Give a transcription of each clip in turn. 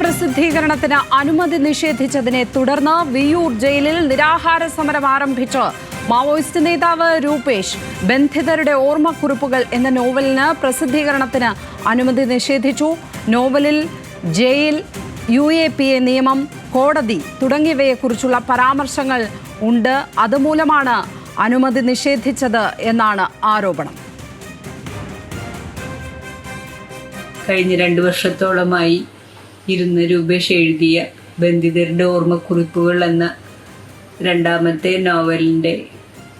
പ്രസിദ്ധീകരണത്തിന് അനുമതി നിഷേധിച്ചതിനെ തുടർന്ന് വിയൂർ ജയിലിൽ നിരാഹാര സമരം ആരംഭിച്ച്. മാവോയിസ്റ്റ് നേതാവ് രൂപേഷ് ബന്ധിതരുടെ ഓർമ്മക്കുറിപ്പുകൾ എന്ന നോവലിന് പ്രസിദ്ധീകരണത്തിന് അനുമതി നിഷേധിച്ചു. നോവലിൽ jail U A P A നിയമം കോടതി തുടങ്ങിയവയെക്കുറിച്ചുള്ള പരാമർശങ്ങൾ ഉണ്ട്. അതുമൂലമാണ് അനുമതി നിഷേധിച്ചത് എന്നാണ് ആരോപണം. കഴിഞ്ഞ രണ്ട് വർഷത്തോളമായി ഇരുന്ന് രൂപേഷ് എഴുതിയ ബന്ധിതരുടെ ഓർമ്മക്കുറിപ്പുകൾ എന്ന രണ്ടാമത്തെ നോവലിന്റെ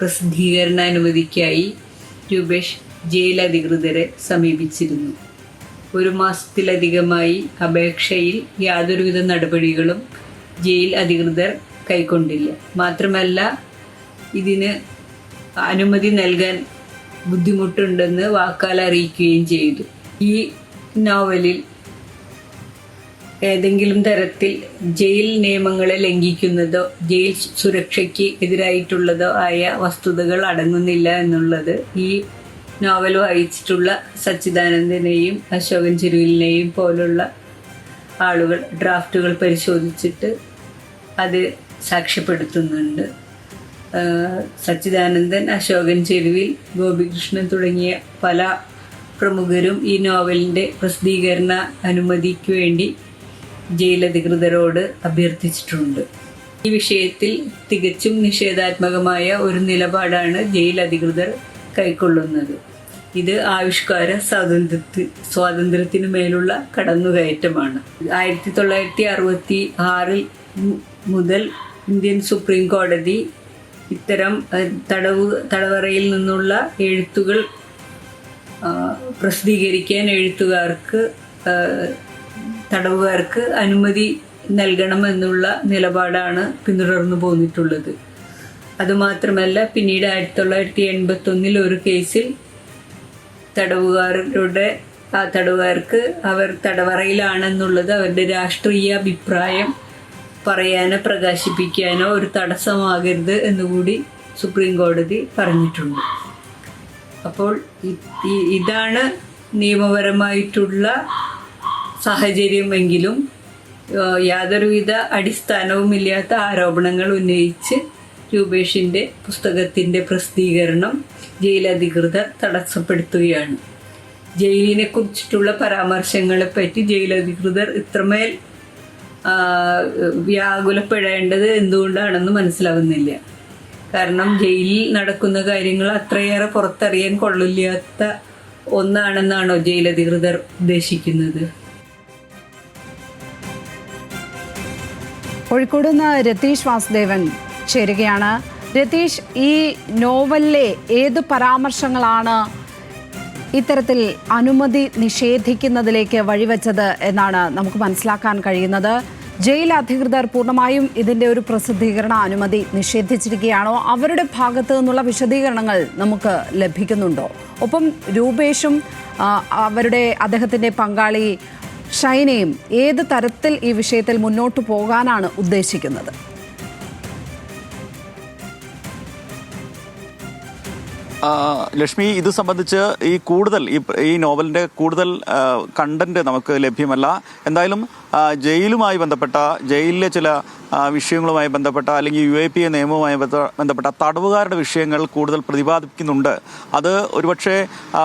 പ്രസിദ്ധീകരണ അനുമതിക്കായി രൂപേഷ് ജയിൽ അധികൃതരെ സമീപിച്ചിരുന്നു. ഒരു മാസത്തിലധികമായി അപേക്ഷയിൽ യാതൊരുവിധ നടപടികളും ജയിൽ അധികൃതർ കൈക്കൊണ്ടില്ല. മാത്രമല്ല ഇതിന് അനുമതി നൽകാൻ ബുദ്ധിമുട്ടുണ്ടെന്ന് വാക്കാൽ അറിയിക്കുകയും ചെയ്തു. ഈ നോവലിൽ ഏതെങ്കിലും തരത്തിൽ ജയിൽ നിയമങ്ങളെ ലംഘിക്കുന്നതോ ജയിൽ സുരക്ഷയ്ക്ക് എതിരായിട്ടുള്ളതോ ആയ വസ്തുതകൾ അടങ്ങുന്നില്ല എന്നുള്ളത് ഈ നോവൽ വായിച്ചിട്ടുള്ള സച്ചിദാനന്ദനെയും അശോകൻ ചെരുവിലിനെയും പോലുള്ള ആളുകൾ ഡ്രാഫ്റ്റുകൾ പരിശോധിച്ചിട്ട് അത് സാക്ഷ്യപ്പെടുത്തുന്നുണ്ട്. സച്ചിദാനന്ദൻ അശോകൻ ചെരുവിൽ ഗോപികൃഷ്ണൻ തുടങ്ങിയ പല പ്രമുഖരും ഈ നോവലിന്റെ പ്രസിദ്ധീകരണ അനുമതിക്ക് വേണ്ടി ജയിലധികൃതരോട് അഭ്യർത്ഥിച്ചിട്ടുണ്ട്. ഈ വിഷയത്തിൽ തികച്ചും നിഷേധാത്മകമായ ഒരു നിലപാടാണ് ജയിൽ അധികൃതർ കൈക്കൊള്ളുന്നത്. ഇത് ആവിഷ്കാര സ്വാതന്ത്ര്യത്തി സ്വാതന്ത്ര്യത്തിനു മേലുള്ള കടന്നുകയറ്റമാണ്. ആയിരത്തി തൊള്ളായിരത്തി അറുപത്തി ആറിൽ മുതൽ ഇന്ത്യൻ സുപ്രീം കോടതി ഇത്തരം തടവ് തടവറയിൽ നിന്നുള്ള എഴുത്തുകൾ പ്രസിദ്ധീകരിക്കാൻ എഴുത്തുകാർക്ക് തടവുകാർക്ക് അനുമതി നൽകണമെന്നുള്ള നിലപാടാണ് പിന്തുടർന്നു പോന്നിട്ടുള്ളത്. അതുമാത്രമല്ല പിന്നീട് ആയിരത്തി തൊള്ളായിരത്തി എൺപത്തി ഒന്നിൽ ഒരു കേസിൽ തടവുകാരുടെ ആ തടവുകാർക്ക് അവർ തടവറയിലാണെന്നുള്ളത് അവരുടെ രാഷ്ട്രീയ അഭിപ്രായം പറയാനോ പ്രകാശിപ്പിക്കാനോ ഒരു തടസ്സമാകരുത് എന്നുകൂടി സുപ്രീം കോടതി പറഞ്ഞിട്ടുണ്ട്. അപ്പോൾ ഇതാണ് നിയമപരമായിട്ടുള്ള സാഹചര്യമെങ്കിലും യാതൊരുവിധ അടിസ്ഥാനവുമില്ലാത്ത ആരോപണങ്ങൾ ഉന്നയിച്ച് രൂപേഷിന്റെ പുസ്തകത്തിന്റെ പ്രസിദ്ധീകരണം ജയിലധികൃതർ തടസ്സപ്പെടുത്തുകയാണ്. ജയിലിനെ കുറിച്ചിട്ടുള്ള പരാമർശങ്ങളെപ്പറ്റി ജയിലധികൃതർ ഇത്രമേൽ വ്യാകുലപ്പെടേണ്ടത് എന്തുകൊണ്ടാണെന്ന് മനസ്സിലാവുന്നില്ല. കാരണം ജയിലിൽ നടക്കുന്ന കാര്യങ്ങൾ അത്രയേറെ പുറത്തറിയാൻ കൊള്ളില്ലാത്ത ഒന്നാണെന്നാണോ ജയിലധികൃതർ ഉദ്ദേശിക്കുന്നത്? കോഴിക്കോട് നിന്ന് രതീഷ് വാസുദേവൻ ചേരുകയാണ്. രതീഷ് ഈ നോവലിലെ ഏത് പരാമർശങ്ങളാണ് ഇത്തരത്തിൽ അനുമതി നിഷേധിക്കുന്നതിലേക്ക് വഴിവെച്ചത് എന്നാണ് നമുക്ക് മനസ്സിലാക്കാൻ കഴിയുന്നത്? ജയിൽ അധികൃതർ പൂർണമായും ഇതിന്റെ ഒരു പ്രസിദ്ധീകരണ അനുമതി നിഷേധിച്ചിരിക്കുകയാണോ? അവരുടെ ഭാഗത്ത് നിന്നുള്ള വിശദീകരണങ്ങൾ നമുക്ക് ലഭിക്കുന്നുണ്ടോ? ഒപ്പം രൂപേഷും അവരുടെ അദ്ദേഹത്തിന്റെ പങ്കാളി ഷൈനയും ഏത് തരത്തിൽ ഈ വിഷയത്തിൽ മുന്നോട്ട് പോകാനാണ് ഉദ്ദേശിക്കുന്നത്? ലക്ഷ്മി ഇത് സംബന്ധിച്ച് ഈ കൂടുതൽ ഈ ഈ നോവലിന്റെ കൂടുതൽ കണ്ടന്റ് നമുക്ക് ലഭ്യമല്ല. എന്തായാലും ജയിലുമായി ബന്ധപ്പെട്ട ജയിലിലെ ചില വിഷയങ്ങളുമായി ബന്ധപ്പെട്ട അല്ലെങ്കിൽ യു എ പി എ നിയമവുമായി ബന്ധപ്പെട്ട തടവുകാരുടെ വിഷയങ്ങൾ കൂടുതൽ പ്രതിപാദിക്കുന്നുണ്ട് അത് ഒരുപക്ഷെ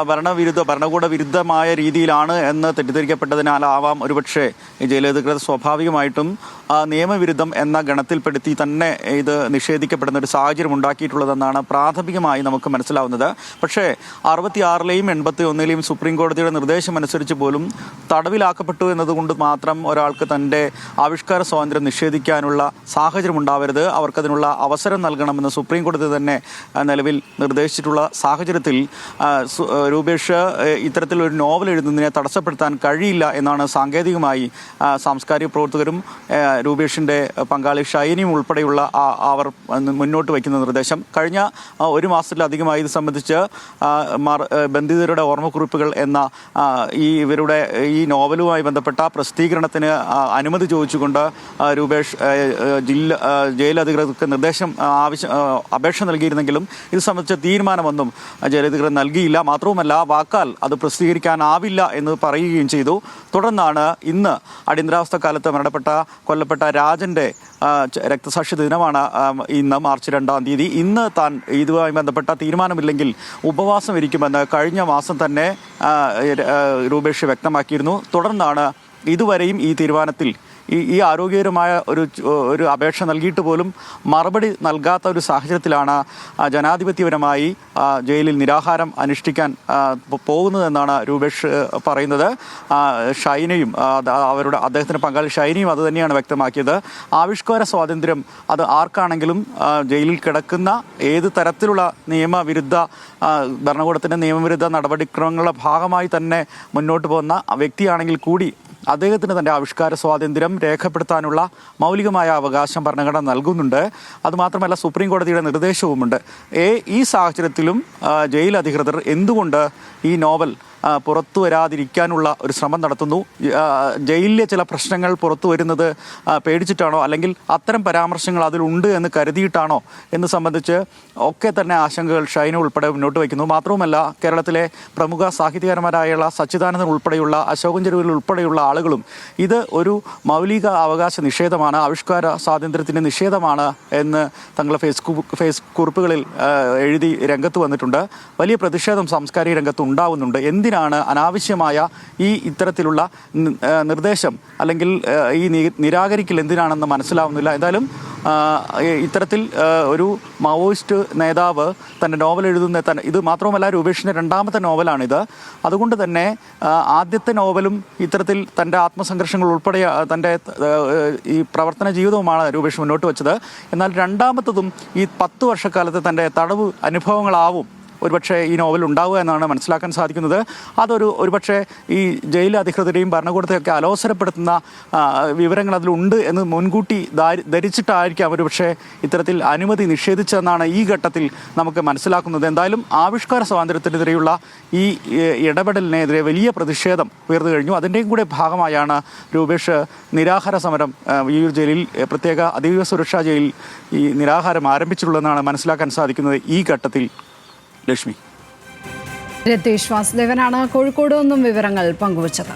ഭരണവിരുദ്ധ ഭരണകൂട വിരുദ്ധമായ രീതിയിലാണ് എന്ന് തെറ്റിദ്ധരിക്കപ്പെട്ടതിനാലാവാം ഒരുപക്ഷെ ജയിലധികൃതർ സ്വാഭാവികമായിട്ടും നിയമവിരുദ്ധം എന്ന ഗണത്തിൽപ്പെടുത്തി തന്നെ ഇത് നിഷേധിക്കപ്പെടുന്ന ഒരു സാഹചര്യം ഉണ്ടാക്കിയിട്ടുള്ളതെന്നാണ് പ്രാഥമികമായി നമുക്ക് മനസ്സിലാവുന്നത്. പക്ഷേ അറുപത്തിയാറിലെയും എൺപത്തി ഒന്നിലെയും സുപ്രീം കോടതിയുടെ നിർദ്ദേശം അനുസരിച്ച് പോലും തടവിലാക്കപ്പെട്ടു എന്നതുകൊണ്ട് മാത്രം ഒരാൾക്ക് തന്റെ ആവിഷ്കാര സ്വാതന്ത്ര്യം നിഷേധിക്കാനുള്ള സാഹചര്യം ഉണ്ടാവരുത് അവർക്കതിനുള്ള അവസരം നൽകണമെന്ന് സുപ്രീം കോടതി തന്നെ നിലവിൽ നിർദ്ദേശിച്ചിട്ടുള്ള സാഹചര്യത്തിൽ രൂപേഷ് ഇത്തരത്തിലൊരു നോവൽ എഴുതുന്നതിനെ തടസ്സപ്പെടുത്താൻ കഴിയില്ല എന്നാണ് സാങ്കേതികമായി സാംസ്കാരിക പ്രവർത്തകരും രൂപേഷിന്റെ പങ്കാളി ഷൈനിയും ഉൾപ്പെടെയുള്ള അവർ മുന്നോട്ട് വയ്ക്കുന്ന നിർദ്ദേശം. കഴിഞ്ഞ ഒരു മാസത്തിലധികമായി ഇത് സംബന്ധിച്ച് ബന്ധിതരുടെ ഓർമ്മക്കുറിപ്പുകൾ എന്ന ഈ ഇവരുടെ ഈ നോവലുമായി ബന്ധപ്പെട്ട പ്രസിദ്ധീകരണത്തിന് അനുമതി ചോദിച്ചുകൊണ്ട് രൂപേഷ് ജില്ല ജയിലധികൃതർക്ക് നിർദ്ദേശം ആവശ്യം അപേക്ഷ നൽകിയിരുന്നെങ്കിലും ഇത് സംബന്ധിച്ച തീരുമാനമൊന്നും ജയിലധികൃതർ നൽകിയില്ല. മാത്രവുമല്ല വാക്കാൽ അത് പ്രസിദ്ധീകരിക്കാനാവില്ല എന്ന് പറയുകയും ചെയ്തു. തുടർന്നാണ് ഇന്ന് അടിയന്തരാവസ്ഥ കാലത്ത് മരണപ്പെട്ട കൊല്ലപ്പെട്ട രാജന്റെ രക്തസാക്ഷി ദിനമാണ് ഇന്ന് മാർച്ച് രണ്ടാം തീയതി. ഇന്ന് താൻ ഇതുമായി ബന്ധപ്പെട്ട തീരുമാനമില്ലെങ്കിൽ ഉപവാസം ഇരിക്കുമെന്ന് കഴിഞ്ഞ മാസം തന്നെ രൂപേഷ് വ്യക്തമാക്കിയിരുന്നു. തുടർന്നാണ് ഇതുവരെയും ഈ തീരുമാനത്തിൽ ഈ ഈ ആരോഗ്യകരമായ ഒരു ഒരു അപേക്ഷ നൽകിയിട്ട് പോലും മറുപടി നൽകാത്ത ഒരു സാഹചര്യത്തിലാണ് ജനാധിപത്യപരമായി ജയിലിൽ നിരാഹാരം അനുഷ്ഠിക്കാൻ പോകുന്നതെന്നാണ് രൂപേഷ് പറയുന്നത്. ഷൈനയും അവരുടെ അദ്ദേഹത്തിന്റെ പങ്കാളി ഷൈനയും അത് തന്നെയാണ് വ്യക്തമാക്കിയത്. ആവിഷ്കാര സ്വാതന്ത്ര്യം അത് ആർക്കാണെങ്കിലും ജയിലിൽ കിടക്കുന്ന ഏത് തരത്തിലുള്ള നിയമവിരുദ്ധ ഭരണകൂടത്തിന്റെ നിയമവിരുദ്ധ നടപടിക്രമങ്ങളുടെ ഭാഗമായി തന്നെ മുന്നോട്ട് പോകുന്ന വ്യക്തിയാണെങ്കിൽ കൂടി അദ്ദേഹത്തിന് തന്റെ ആവിഷ്കാര സ്വാതന്ത്ര്യം രേഖപ്പെടുത്താനുള്ള മൗലികമായ അവകാശം ഭരണഘടന നൽകുന്നുണ്ട്. അതുമാത്രമല്ല സുപ്രീം കോടതിയുടെ നിർദ്ദേശവുമുണ്ട്. ഈ സാഹചര്യത്തിലും ജയിൽ അധികൃതർ എന്തുകൊണ്ട് ഈ നോവൽ പുറത്തു വരാതിരിക്കാനുള്ള ഒരു ശ്രമം നടത്തുന്നു. ജയിലിലെ ചില പ്രശ്നങ്ങൾ പുറത്തു വരുന്നത് പേടിച്ചിട്ടാണോ? അല്ലെങ്കിൽ അത്തരം പരാമർശങ്ങൾ അതിലുണ്ട് എന്ന് കരുതിയിട്ടാണോ? എന്ന് സംബന്ധിച്ച് ഒക്കെ തന്നെ ആശങ്കകൾ ഷൈന ഉൾപ്പെടെ മുന്നോട്ട് വയ്ക്കുന്നു. മാത്രവുമല്ല കേരളത്തിലെ പ്രമുഖ സാഹിത്യകാരന്മാരായുള്ള സച്ചിദാനന്ദൻ ഉൾപ്പെടെയുള്ള അശോകൻ ചെരുവിൽ ഉൾപ്പെടെയുള്ള ആളുകളും ഇത് ഒരു മൗലിക അവകാശ നിഷേധമാണ് ആവിഷ്കാര സ്വാതന്ത്ര്യത്തിന്റെ നിഷേധമാണ് എന്ന് തങ്ങളുടെ ഫേസ്ബുക്ക് ഫേസ് കുറിപ്പുകളിൽ എഴുതി രംഗത്ത് വന്നിട്ടുണ്ട്. വലിയ പ്രതിഷേധം സാംസ്കാരിക രംഗത്ത് ഉണ്ടാവുന്നുണ്ട്. എന്തിനാണ് അനാവശ്യമായ ഈ ഇത്തരത്തിലുള്ള നിർദ്ദേശം അല്ലെങ്കിൽ ഈ നിരാകരിക്കൽ എന്തിനാണെന്ന് മനസ്സിലാവുന്നില്ല. എന്തായാലും ഇത്തരത്തിൽ ഒരു മാവോയിസ്റ്റ് നേതാവ് തന്റെ നോവൽ എഴുതുന്ന തന്നെ ഇത് മാത്രവുമല്ല രൂപേഷിന്റെ രണ്ടാമത്തെ നോവലാണിത്. അതുകൊണ്ട് തന്നെ ആദ്യത്തെ നോവലും ഇത്തരത്തിൽ തന്റെ ആത്മസംഘർഷങ്ങൾ ഉൾപ്പെടെ തന്റെ ഈ പ്രവർത്തന ജീവിതവുമാണ് രൂപേഷ് മുന്നോട്ട് വെച്ചത്. എന്നാൽ രണ്ടാമത്തതും ഈ പത്ത് വർഷക്കാലത്തെ തന്റെ തടവ് അനുഭവങ്ങളാവും. ഒരുപക്ഷെ ഈ നോവൽ ഉണ്ടാവുക എന്നാണ് മനസ്സിലാക്കാൻ സാധിക്കുന്നത്. അതൊരു ഒരുപക്ഷെ ഈ ജയിൽ അധികൃതരെയും ഭരണകൂടത്തെയൊക്കെ അലോസരപ്പെടുത്തുന്ന വിവരങ്ങൾ അതിലുണ്ട് എന്ന് മുൻകൂട്ടി ധാരി- ധരിച്ചിട്ടായിരിക്കാം ഒരുപക്ഷെ ഇത്തരത്തിൽ അനുമതി നിഷേധിച്ചതെന്നാണ് ഈ ഘട്ടത്തിൽ നമുക്ക് മനസ്സിലാക്കുന്നത്. എന്തായാലും ആവിഷ്കാര സ്വാതന്ത്ര്യത്തിനെതിരെയുള്ള ഈ ഇടപെടലിനെതിരെ വലിയ പ്രതിഷേധം ഉയർന്നു കഴിഞ്ഞു. അതിന്റെയും കൂടെ ഭാഗമായാണ് രൂപേഷ് നിരാഹാര സമരം ഈ ജയിലിൽ പ്രത്യേക അതീവ സുരക്ഷാ ജയിലിൽ ഈ നിരാഹാരം ആരംഭിച്ചിട്ടുള്ളതെന്നാണ് മനസ്സിലാക്കാൻ സാധിക്കുന്നത് ഈ ഘട്ടത്തിൽ. ലക്ഷ്മി. രതീഷ് വാസുദേവനാണ് കോഴിക്കോട് നിന്നും വിവരങ്ങൾ പങ്കുവച്ചത്.